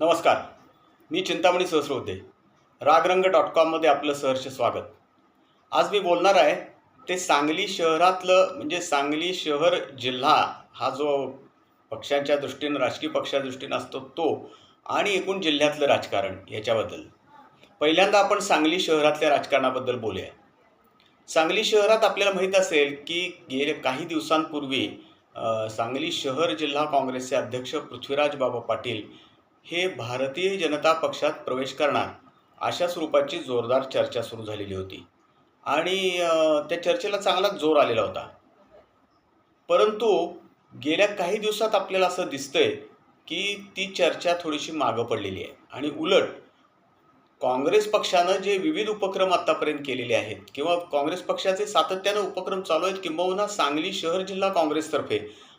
नमस्कार. मी चिंतामणी सहस्रोदे रागरंग डॉट कॉममध्ये आपलं सहर्ष स्वागत. आज मी बोलणार आहे ते सांगली शहरातलं म्हणजे सांगली शहर जिल्हा हा जो पक्षांच्या दृष्टीनं राजकीय पक्षाच्या दृष्टीनं असतो तो आणि एकूण जिल्ह्यातलं राजकारण याच्याबद्दल. पहिल्यांदा आपण सांगली शहरातल्या राजकारणाबद्दल बोलूया. सांगली शहरात आपल्याला माहीत असेल की गेल्या काही दिवसांपूर्वी सांगली शहर जिल्हा काँग्रेसचे अध्यक्ष पृथ्वीराज बाबा पाटील हे भारतीय जनता पक्षात प्रवेश करणार अशा स्वरूपाची जोरदार चर्चा सुरू झालेली होती. आणि त्या चर्चेला चांगलाच जोर आलेला होता. परंतु गेल्या काही दिवसात आपल्याला असं दिसतंय की ती चर्चा थोडीशी मागं पडलेली आहे. आणि उलट काँग्रेस पक्षानं जे विविध उपक्रम आत्तापर्यंत केलेले आहेत किंवा काँग्रेस पक्षाचे सातत्यानं उपक्रम चालू आहेत किंबहुना सांगली शहर जिल्हा काँग्रेसतर्फे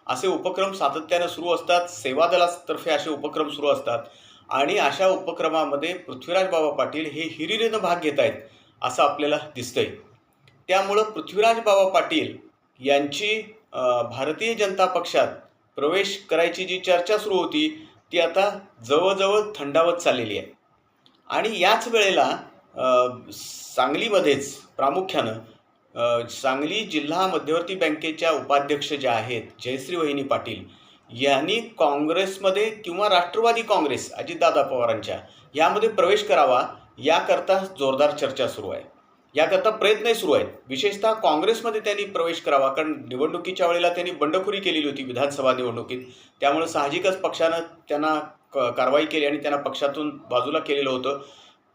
असे उपक्रम सातत्यानं सुरू असतात. सेवा दलातर्फे असे उपक्रम सुरू असतात. आणि अशा उपक्रमामध्ये पृथ्वीराज बाबा पाटील हे हिरिरीनं भाग घेत आहेत असं आपल्याला दिसतंय. त्यामुळं पृथ्वीराज बाबा पाटील यांची भारतीय जनता पक्षात प्रवेश करायची जी चर्चा सुरू होती ती आता जवळजवळ थंडावत चाललेली आहे. आणि याच वेळेला सांगलीमध्येच प्रामुख्यानं सांगली जिल्हा मध्यवर्ती बँकेच्या उपाध्यक्ष ज्या आहेत जयश्री वहिनी पाटील यांनी काँग्रेसमध्ये किंवा राष्ट्रवादी काँग्रेस अजितदादा पवारांच्या यामध्ये प्रवेश करावा याकरता जोरदार चर्चा सुरू आहे. याकरता प्रयत्नही सुरू आहेत. विशेषतः काँग्रेसमध्ये त्यांनी प्रवेश करावा कारण निवडणुकीच्या वेळेला त्यांनी बंडखोरी केलेली होती विधानसभा निवडणुकीत. त्यामुळे साहजिकच पक्षानं त्यांना क कारवाई केली आणि त्यांना पक्षातून बाजूला केलेलं होतं.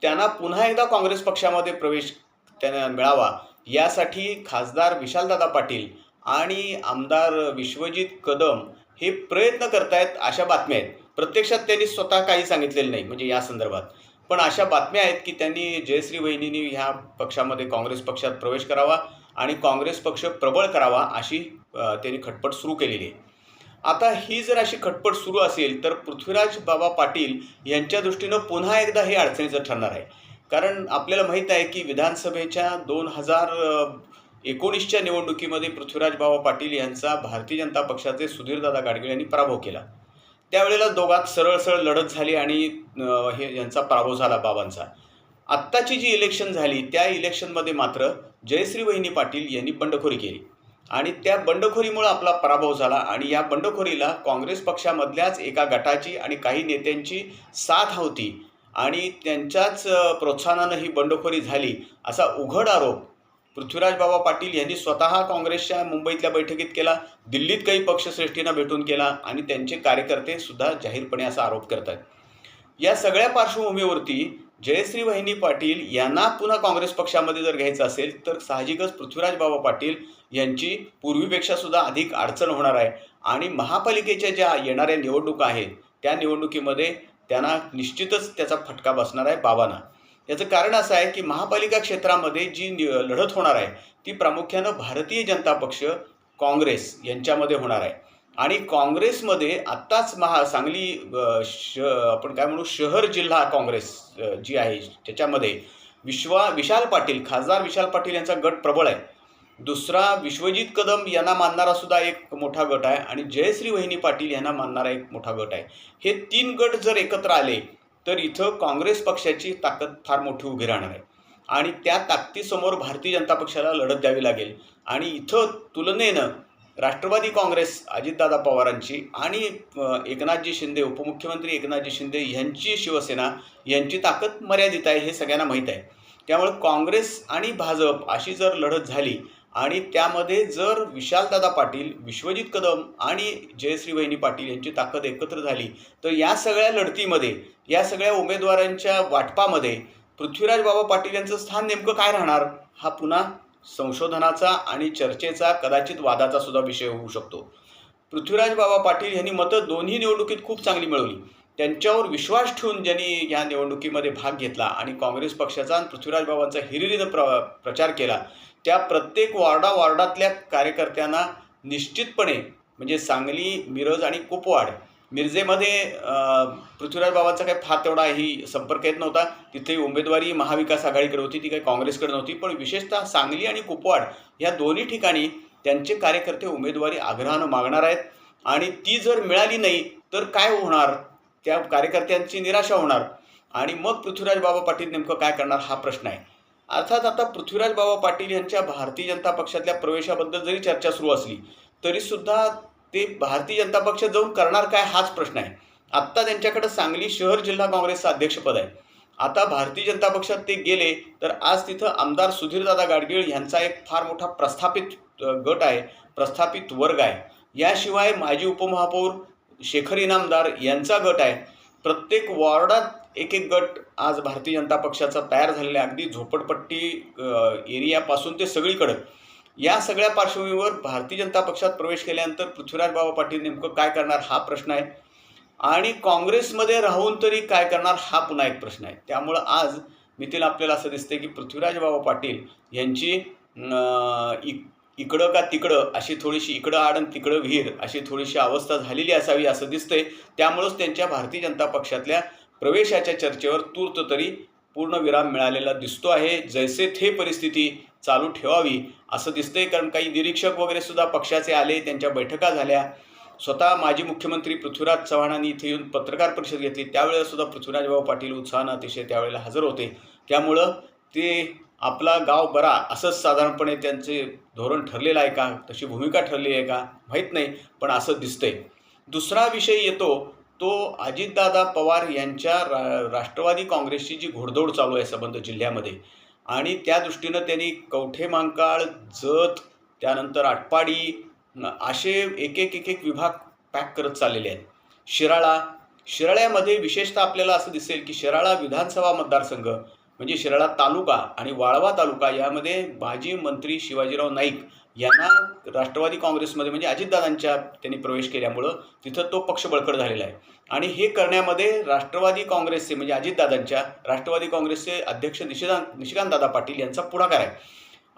त्यांना पुन्हा एकदा काँग्रेस पक्षामध्ये प्रवेश त्यांना मिळावा यासाठी खासदार विशालदादा पाटील आणि आमदार विश्वजित कदम हे प्रयत्न करतायत अशा बातम्या आहेत. प्रत्यक्षात त्यांनी स्वतः काही सांगितलेलं नाही म्हणजे या संदर्भात. पण अशा बातम्या आहेत की त्यांनी जयश्री वहिनींनी ह्या पक्षामध्ये काँग्रेस पक्षात प्रवेश करावा आणि काँग्रेस पक्ष प्रबळ करावा अशी त्यांनी खटपट सुरू केलेली आहे. आता ही जर अशी खटपट सुरू असेल तर पृथ्वीराज बाबा पाटील यांच्या दृष्टीनं पुन्हा एकदा हे अडचणीचं ठरणार आहे. कारण आपल्याला माहीत आहे की विधानसभेच्या दोन हजार एकोणीसच्या निवडणुकीमध्ये पृथ्वीराज बाबा पाटील यांचा भारतीय जनता पक्षाचे सुधीरदादा गाडगीळ यांनी पराभव केला. त्यावेळेला दोघात सरळ सरळ लढत झाली आणि हे यांचा पराभव झाला बाबांचा. आत्ताची जी इलेक्शन झाली त्या इलेक्शनमध्ये मात्र जयश्री वहिनी पाटील यांनी बंडखोरी केली. आणि त्या बंडखोरीमुळे आपला पराभव झाला आणि या बंडखोरीला काँग्रेस पक्षामधल्याच एका गटाची आणि काही नेत्यांची साथ होती. आणि त्यांच्याच प्रोत्साहनानं ही बंडखोरी झाली असा उघड आरोप पृथ्वीराज बाबा पाटील यांनी स्वतः काँग्रेसच्या मुंबईतल्या बैठकीत केला दिल्लीत काही पक्षश्रेष्ठींना भेटून केला आणि त्यांचे कार्यकर्ते सुद्धा जाहीरपणे असा आरोप करतात या सगळ्या पार्श्वभूमीवरती जयश्री वहिनी पाटील यांना पुन्हा काँग्रेस पक्षामध्ये जर घ्यायचं असेल तर साहजिकच पृथ्वीराज बाबा पाटील यांची पूर्वीपेक्षा सुद्धा अधिक अडचण होणार आहे. आणि महापालिकेच्या ज्या येणाऱ्या निवडणुका आहेत त्या निवडणुकीमध्ये त्यांना निश्चितच त्याचा फटका बसणार आहे बाबांना. याचं कारण असं आहे की महापालिका क्षेत्रामध्ये जी लढत होणार आहे ती प्रामुख्यानं भारतीय जनता पक्ष काँग्रेस यांच्यामध्ये होणार आहे. आणि काँग्रेसमध्ये आत्ताच महा सांगली श आपण काय म्हणू शहर जिल्हा काँग्रेस जी आहे त्याच्यामध्ये विश्वा विशाल पाटील खासदार विशाल पाटील यांचा गट प्रबळ आहे. दुसरा विश्वजित कदम यांना मानणारा सुद्धा एक मोठा गट आहे आणि जयश्री वहिनी पाटील यांना मानणारा एक मोठा गट आहे. हे तीन गट जर एकत्र आले तर इथं काँग्रेस पक्षाची ताकद फार मोठी उभी राहणार आहे. आणि त्या ताकदीसमोर भारतीय जनता पक्षाला लढत द्यावी लागेल. आणि इथं तुलनेनं राष्ट्रवादी काँग्रेस अजितदादा पवारांची आणि एकनाथजी शिंदे उपमुख्यमंत्री एकनाथजी शिंदे यांची शिवसेना यांची ताकद मर्यादित आहे हे सगळ्यांना माहीत आहे. त्यामुळे काँग्रेस आणि भाजप अशी जर लढत झाली आणि त्यामध्ये जर विशालदादा पाटील विश्वजित कदम आणि जयश्री वहिनी पाटील यांची ताकद एकत्र झाली तर या सगळ्या लढतीमध्ये या सगळ्या उमेदवारांच्या वाटपामध्ये पृथ्वीराज बाबा पाटील यांचं स्थान नेमकं काय राहणार हा पुन्हा संशोधनाचा आणि चर्चेचा कदाचित वादाचा सुद्धा विषय होऊ शकतो. पृथ्वीराज बाबा पाटील यांनी मतं दोन्ही निवडणुकीत खूप चांगली मिळवली. त्यांच्यावर विश्वास ठेवून ज्यांनी या निवडणुकीमध्ये भाग घेतला आणि काँग्रेस पक्षाचा आणि पृथ्वीराज बाबांचा हिरिरीनं प्र प्रचार केला त्या प्रत्येक वॉर्डा वॉर्डातल्या कार्यकर्त्यांना निश्चितपणे म्हणजे सांगली मिरज आणि कुपवाड मिरजेमध्ये पृथ्वीराज बाबांचा काही फार तेवढा ही संपर्क येत नव्हता. तिथे उमेदवारी महाविकास आघाडीकडे होती ती काही काँग्रेसकडे नव्हती. पण विशेषतः सांगली आणि कुपवाड या दोन्ही ठिकाणी त्यांचे कार्यकर्ते उमेदवारी आग्रहानं मागणार आहेत. आणि ती जर मिळाली नाही तर काय होणार? त्या कार्यकर्त्यांची निराशा होणार आणि मग पृथ्वीराज बाबा पाटील नेमकं काय करणार हा प्रश्न आहे. अर्थात आता पृथ्वीराज बाबा पाटील यांच्या भारतीय जनता पक्षातल्या प्रवेशाबद्दल जरी चर्चा सुरू असली तरीसुद्धा ते भारतीय जनता पक्ष जाऊन करणार काय हाच प्रश्न आहे. आत्ता त्यांच्याकडे सांगली शहर जिल्हा काँग्रेसचं अध्यक्षपद आहे. आता भारतीय जनता पक्षात ते गेले तर आज तिथं आमदार सुधीरदादा गाडगीळ यांचा एक फार मोठा प्रस्थापित गट आहे प्रस्थापित वर्ग आहे. याशिवाय माजी उपमहापौर शेखर इनामदार यांचा गट आहे. प्रत्येक वॉर्डात एक एक गट आज भारतीय जनता पक्षाचा तयार झालेला आहे. अगदी झोपडपट्टी एरियापासून ते सगळीकडं. या सगळ्या पार्श्वभूमीवर भारतीय जनता पक्षात प्रवेश केल्यानंतर पृथ्वीराज बाबा पाटील नेमकं काय करणार हा प्रश्न आहे. आणि काँग्रेसमध्ये राहून तरी काय करणार हा पुन्हा एक प्रश्न आहे. त्यामुळं आज मिथिल आपल्याला असं दिसते की पृथ्वीराज बाबा पाटील यांची इकडं का तिकडं अशी थोडीशी इकडं आडन तिकडं विहीर अशी थोडीशी अवस्था झालेली असावी असं दिसतंय. त्यामुळंच त्यांच्या भारतीय जनता पक्षातल्या प्रवेशाच्या चर्चेवर तूर्त तरी पूर्ण विराम मिळालेला दिसतो आहे. जैसे थे परिस्थिती चालू ठेवावी असं दिसतंय. कारण काही निरीक्षक वगैरे सुद्धा पक्षाचे आले त्यांच्या बैठका झाल्या. स्वतः माजी मुख्यमंत्री पृथ्वीराज चव्हाणांनी इथे येऊन पत्रकार परिषद घेतली. त्यावेळेला सुद्धा पृथ्वीराजभाऊ पाटील उत्साहानं अतिशय त्यावेळेला हजर होते. त्यामुळं ते आपला गाव बरा असंच साधारणपणे त्यांचे धोरण ठरलेलं आहे का? तशी भूमिका ठरली आहे का? माहीत नाही पण असं दिसतंय. दुसरा विषय येतो तो अजितदादा पवार यांच्या रा राष्ट्रवादी काँग्रेसची जी घोडदौड चालू आहे संबंध जिल्ह्यामध्ये आणि त्या दृष्टीनं त्यांनी कवठे मांकाळ जत त्यानंतर आटपाडी असे एक एक एक एक विभाग पॅक करत चाललेले आहेत. शिराळा शिराळ्यामध्ये विशेषतः आपल्याला असं दिसेल की शिराळा विधानसभा मतदारसंघ म्हणजे शिराळा तालुका आणि वाळवा तालुका यामध्ये माजी मंत्री शिवाजीराव नाईक यांना राष्ट्रवादी काँग्रेसमध्ये म्हणजे अजितदादांच्या त्यांनी प्रवेश केल्यामुळं तिथं तो पक्ष बळकट झालेला आहे. आणि हे करण्यामध्ये राष्ट्रवादी काँग्रेसचे म्हणजे अजितदादांच्या राष्ट्रवादी काँग्रेसचे अध्यक्ष निशिकांत निशिकांतदादा पाटील यांचा पुढाकार आहे.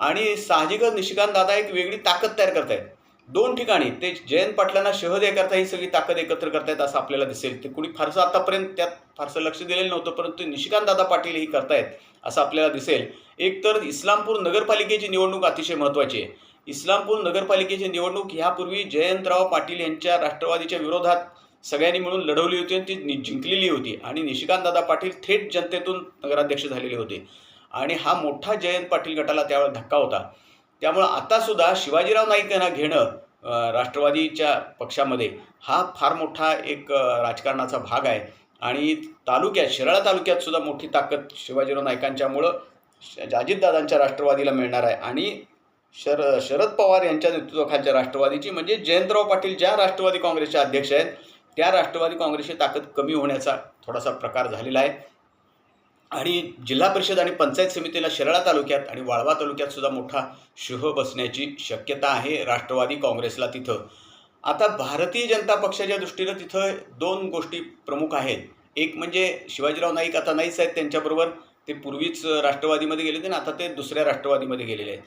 आणि साहजिकच निशिकांतदादा एक वेगळी ताकद तयार करत आहेत दोन ठिकाणी ते जयंत पाटलांना शह करता ही सगळी ताकद एकत्र करतायत असं आपल्याला दिसेल. ते कुणी फारसं आतापर्यंत त्यात फारसं लक्ष दिलेलं नव्हतं परंतु निशिकांत दादा पाटील ही करतायत असं आपल्याला दिसेल. एक तर इस्लामपूर नगरपालिकेची निवडणूक अतिशय महत्त्वाची आहे. इस्लामपूर नगरपालिकेची निवडणूक ह्यापूर्वी जयंतराव पाटील यांच्या राष्ट्रवादीच्या विरोधात सगळ्यांनी मिळून लढवली होती आणि ती जिंकलेली होती. आणि निशिकांतदादा पाटील थेट जनतेतून नगराध्यक्ष झालेले होते. आणि हा मोठा जयंत पाटील गटाला त्यावेळेला धक्का होता. त्यामुळं आतासुद्धा शिवाजीराव नाईक यांना घेणं राष्ट्रवादीच्या पक्षामध्ये हा फार मोठा एक राजकारणाचा भाग आहे. आणि तालुक्यात शिराळा तालुक्यात सुद्धा मोठी ताकद शिवाजीराव नाईकांच्यामुळं श- अजितदादांच्या राष्ट्रवादीला मिळणार आहे. आणि शर शरद पवार यांच्या नेतृत्वाखालच्या राष्ट्रवादीची म्हणजे जयंतराव पाटील ज्या राष्ट्रवादी काँग्रेसचे अध्यक्ष आहेत त्या राष्ट्रवादी काँग्रेसची ताकद कमी होण्याचा थोडासा प्रकार झालेला आहे. आणि जिल्हा परिषद आणि पंचायत समितीला शिराळा तालुक्यात आणि वाळवा तालुक्यात सुद्धा मोठा शुह बसण्याची शक्यता आहे. राष्ट्रवादी काँग्रेसला तिथं. आता भारतीय जनता पक्षाच्या दृष्टीनं तिथं दोन गोष्टी प्रमुख आहेत. एक म्हणजे शिवाजीराव नाईक आता नाहीच आहेत त्यांच्याबरोबर ते पूर्वीच राष्ट्रवादीमध्ये गेले होते आणि आता ते दुसऱ्या राष्ट्रवादीमध्ये गेलेले आहेत.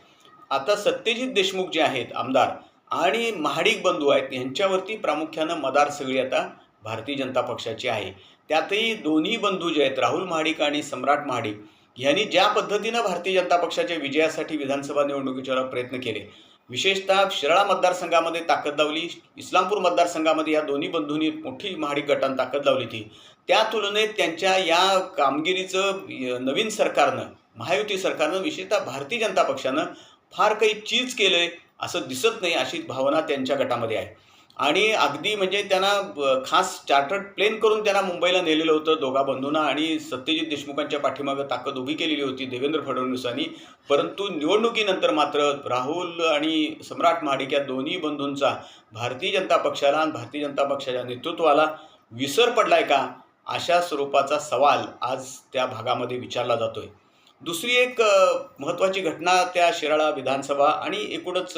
आता सत्यजित देशमुख जे आहेत आमदार आणि महाडिक बंधू आहेत यांच्यावरती प्रामुख्यानं मदार सगळी आता भारतीय जनता पक्षाची आहे. त्यातही दोन्ही बंधू जे आहेत राहुल महाडिक आणि सम्राट महाडिक यांनी ज्या पद्धतीनं भारतीय जनता पक्षाच्या विजयासाठी विधानसभा निवडणुकीच्या प्रयत्न केले विशेषतः शिराळा मतदारसंघामध्ये ताकद लावली इस्लामपूर मतदारसंघामध्ये या दोन्ही बंधूंनी मोठी महाडिक गटानं ताकद लावली ती त्या तुलनेत त्यांच्या या कामगिरीचं नवीन सरकारनं महायुती सरकारनं विशेषतः भारतीय जनता पक्षानं फार काही चीज केलं आहे असं दिसत नाही अशी भावना त्यांच्या गटामध्ये आहे. आणि अगदी म्हणजे त्यांना खास चार्टर्ड प्लेन करून त्यांना मुंबईला नेलेलं होतं दोघा बंधूंना आणि सत्यजित देशमुखांच्या पाठीमागं ताकद उभी केलेली होती देवेंद्र फडणवीसांनी. परंतु निवडणुकीनंतर मात्र राहुल आणि सम्राट महाडिक या दोन्ही बंधूंचा भारतीय जनता पक्षाला आणि भारतीय जनता पक्षाच्या नेतृत्वाला विसर पडलाय का? अशा स्वरूपाचा सवाल आज त्या भागामध्ये विचारला जातोय. दुसरी एक महत्त्वाची घटना त्या शिराळा विधानसभा आणि एकूणच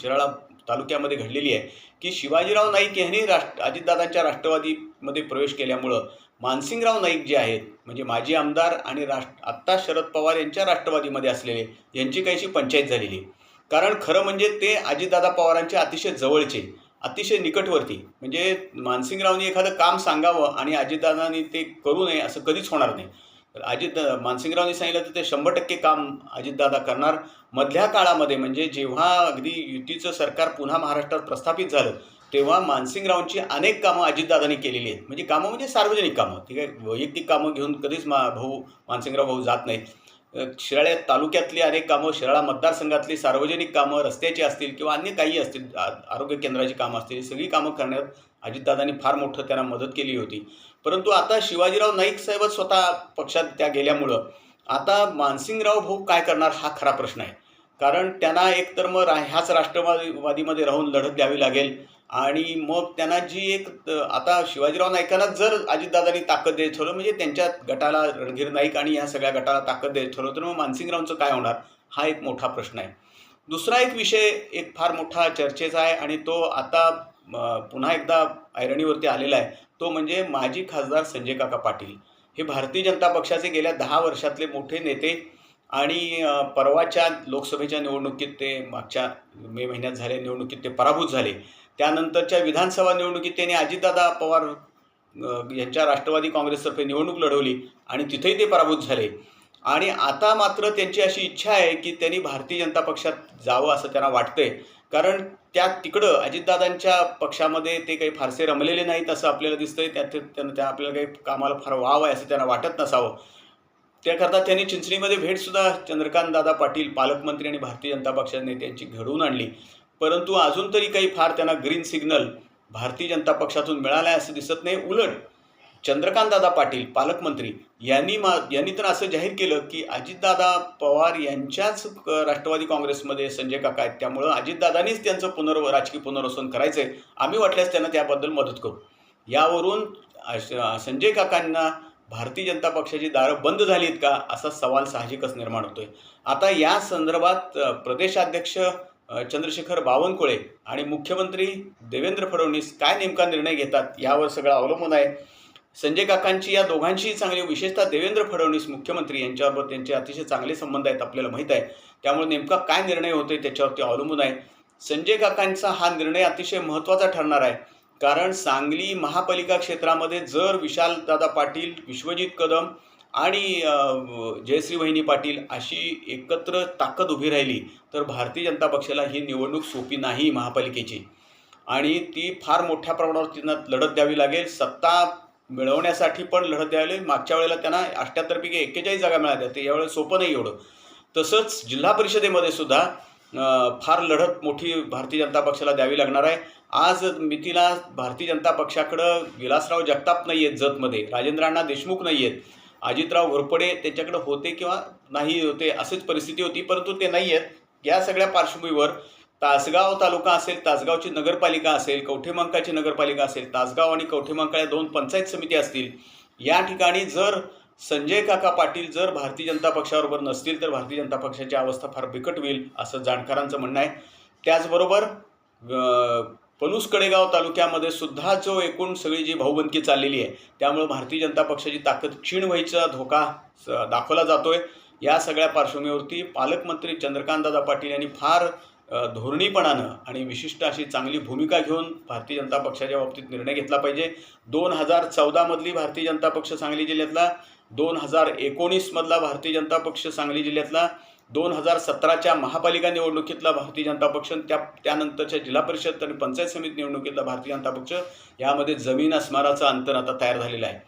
शिराळा तालुक्यामध्ये घडलेली आहे की शिवाजीराव नाईक यांनी राष्ट्र अजितदादांच्या राष्ट्रवादीमध्ये प्रवेश केल्यामुळं मानसिंगराव नाईक जे आहेत म्हणजे माजी आमदार आणि राष्ट्र आत्ता शरद पवार यांच्या राष्ट्रवादीमध्ये असलेले यांची काहीशी पंचायत झालेली आहे. कारण खरं म्हणजे ते अजितदादा पवारांचे अतिशय जवळचे अतिशय निकटवर्ती म्हणजे मानसिंगरावनी एखादं काम सांगावं आणि अजितदादांनी ते करू नये असं कधीच होणार नाही तर अजित मानसिंगरावनी सांगितलं तर ते शंभर टक्के काम अजितदादा करणार. मधल्या काळामध्ये म्हणजे जेव्हा अगदी युतीचं सरकार पुन्हा महाराष्ट्रात प्रस्थापित झालं तेव्हा मानसिंगरावांची अनेक कामं अजितदादांनी केलेली आहेत. म्हणजे कामं म्हणजे सार्वजनिक कामं. ठीक आहे? वैयक्तिक कामं घेऊन कधीच मा भाऊ मानसिंगराव भाऊ जात नाहीत. शिराळ्या तालुक्यातली अनेक कामं शिराळा मतदारसंघातली सार्वजनिक कामं रस्त्याची असतील किंवा अन्य काही असतील आरोग्य केंद्राची कामं असतील सगळी कामं करण्यात अजितदादांनी फार मोठं त्यांना मदत केली होती. परंतु आता शिवाजीराव नाईक साहेबच स्वतः पक्षात त्या गेल्यामुळं. आता मानसिंगराव भाऊ काय करणार हा खरा प्रश्न आहे. कारण त्यांना एकतर मग रा ह्याच राष्ट्रवादीवादीमध्ये राहून लढत द्यावी लागेल. आणि मग त्यांना जी एक आता शिवाजीराव नाईकांना जर अजितदादांनी ताकद देत ठरवलं म्हणजे त्यांच्या गटाला रणधीर नाईक आणि या सगळ्या गटाला ताकद देत ठरवलं तर मग मानसिंगरावचं काय होणार? हा एक मोठा प्रश्न आहे. दुसरा एक विषय एक फार मोठा चर्चेचा आहे आणि तो आता पुन्हा एकदा ऐरणीवरती आलेला आहे. तो म्हणजे माजी खासदार संजय काका पाटील. हे भारतीय जनता पक्षाचे गेल्या दहा वर्षातले मोठे नेते आणि परवाच्या लोकसभेच्या निवडणुकीत ते मागच्या मे महिन्यात झाल्या निवडणुकीत ते पराभूत झाले. त्यानंतरच्या विधानसभा निवडणुकीत त्यांनी अजितदादा पवार यांच्या राष्ट्रवादी काँग्रेसतर्फे निवडणूक लढवली आणि तिथेही ते पराभूत झाले. आणि आता मात्र त्यांची अशी इच्छा आहे की त्यांनी भारतीय जनता पक्षात जावं असं त्यांना वाटतंय. कारण त्या तिकडं अजितदादांच्या पक्षामध्ये ते काही फारसे रमलेले नाहीत असं आपल्याला दिसतंय. त्यात त्यांना त्या आपल्याला काही कामाला फार वाव आहे असं त्यांना वाटत नसावं. त्याकरता त्यांनी चिंचणीमध्ये भेटसुद्धा चंद्रकांत दादा पाटील पालकमंत्री आणि भारतीय जनता पक्षाच्या नेत्यांची घडवून आणली. परंतु अजून तरी काही फार त्यांना ग्रीन सिग्नल भारतीय जनता पक्षातून मिळाला आहे असं दिसत नाही. उलट चंद्रकांतदादा पाटील पालकमंत्री यांनी मा यांनी तर असं जाहीर केलं की अजितदादा पवार यांच्याच राष्ट्रवादी काँग्रेसमध्ये संजय काका आहेत. त्यामुळं अजितदादानीच त्यांचं पुनर्व राजकीय पुनर्वसन करायचं आहे आम्ही वाटल्यास त्यांना त्याबद्दल मदत करू. यावरून संजय काकांना भारतीय जनता पक्षाची दारं बंद झालीत का असा सवाल साहजिकच निर्माण होतोय. आता या संदर्भात प्रदेशाध्यक्ष चंद्रशेखर बावनकुळे आणि मुख्यमंत्री देवेंद्र फडणवीस काय नेमका निर्णय घेतात यावर सगळं अवलंबून आहे. संजय काकांची या दोघांशीही चांगली विशेषतः देवेंद्र फडणवीस मुख्यमंत्री यांच्यावर त्यांचे अतिशय चांगले संबंध आहेत आपल्याला माहीत आहे. त्यामुळे नेमका काय निर्णय होतोय त्याच्यावरती अवलंबून आहे. संजय काकांचा हा निर्णय अतिशय महत्त्वाचा ठरणार आहे. कारण सांगली महापालिका क्षेत्रामध्ये जर विशालदादा पाटील विश्वजित कदम आणि जयश्री वहिनी पाटील अशी एकत्र ताकद उभी राहिली तर भारतीय जनता पक्षाला ही निवडणूक सोपी नाही महापालिकेची. आणि ती फार मोठ्या प्रमाणावर त्यांना लढत द्यावी लागेल. सत्ता मिळवण्यासाठी पण लढत द्यावी मागच्या वेळेला त्यांना अठ्ठ्याहत्तरपैकी एक्केचाळीस जागा मिळाल्या ते यावेळेस सोपं नाही एवढं. तसंच जिल्हा परिषदेमध्ये सुद्धा फार लढत मोठी भारतीय जनता पक्षाला द्यावी लागणार आहे. आज मितीला भारतीय जनता पक्षाकडं विलासराव जगताप नाही आहेत जतमध्ये. राजेंद्रांना देशमुख नाही आहेत. अजितराव घोरपडे त्यांच्याकडे होते किंवा नाही होते अशीच परिस्थिती होती परंतु ते नाही आहेत. या सगळ्या पार्श्वभूमीवर तासगाव तालुका असेल तासगावची नगरपालिका असेल कवठेमांकाची नगरपालिका असेल तासगाव आणि कवठेमांका या दोन पंचायत समिती असतील या ठिकाणी जर संजय काका पाटील जर भारतीय जनता पक्षाबरोबर नसतील तर भारतीय जनता पक्षाची अवस्था फार बिकट होईल असं जाणकारांचं म्हणणं आहे. त्याचबरोबर पलूस कडेगाव तालुक्यामध्ये सुद्धा जो एकूण सगळी जी भाऊबंदकी चाललेली आहे त्यामुळे भारतीय जनता पक्षाची ताकद क्षीण व्हायचा धोका स- दाखवला जातोय. या सगळ्या पार्श्वभूमीवरती पालकमंत्री चंद्रकांतदादा पाटील यांनी फार धोरणीपणानं आणि विशिष्ट अशी चांगली भूमिका घेऊन भारतीय जनता पक्षाच्या बाबतीत निर्णय घेतला पाहिजे. दोन हजार चौदामधली भारतीय जनता पक्ष सांगली जिल्ह्यातला दोन हजार एकोणीसमधला भारतीय जनता पक्ष सांगली जिल्ह्यातला दोन हजार सतराच्या महापालिका निवडणुकीतला भारतीय जनता पक्ष त्या त्यानंतरच्या जिल्हा परिषद आणि पंचायत समिती निवडणुकीतला भारतीय जनता पक्ष यामध्ये जमीन अस्माराचं अंतर आता तयार झालेलं आहे.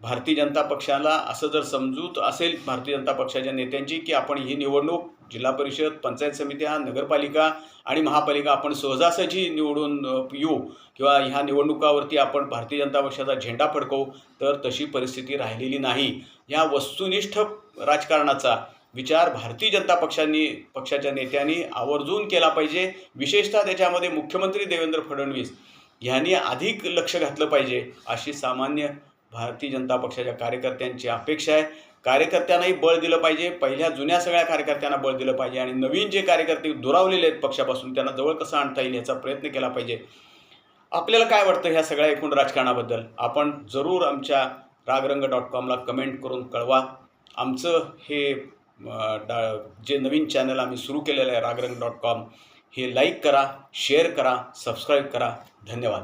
भारतीय जनता पक्षाला असं जर समजूत असेल भारतीय जनता पक्षाच्या नेत्यांची की आपण ही निवडणूक जिल्हा परिषद पंचायत समित्या नगरपालिका आणि महापालिका. आपण सहजासहजी निवडून येऊ किंवा ह्या निवडणुकावरती आपण भारतीय जनता पक्षाचा झेंडा फडकवू तर तशी परिस्थिती राहिलेली नाही. ह्या वस्तुनिष्ठ राजकारणाचा विचार भारतीय जनता पक्षांनी पक्षाच्या नेत्यांनी आवर्जून केला पाहिजे. विशेषतः त्याच्यामध्ये मुख्यमंत्री देवेंद्र फडणवीस ह्यांनी अधिक लक्ष घातलं पाहिजे अशी सामान्य भारतीय जनता पक्षाच्या कार्यकर्त्यांची अपेक्षा आहे. कार्यकर्त्यांनाही बळ दिलं पाहिजे. पहिल्या जुन्या सगळ्या कार्यकर्त्यांना बळ दिलं पाहिजे. आणि नवीन जे कार्यकर्ते दुरावलेले आहेत पक्षापासून त्यांना जवळ कसं आणता येईल याचा प्रयत्न केला पाहिजे. आपल्याला काय वाटतं ह्या सगळ्या एकूण राजकारणाबद्दल? आपण जरूर आमच्या रागरंग डॉट कॉमला कमेंट करून कळवा. आमचं हे डा जे नवीन चॅनल आम्ही सुरू केलेलं आहे रागरंग डॉट कॉम हे लाईक करा शेअर करा सबस्क्राईब करा. धन्यवाद.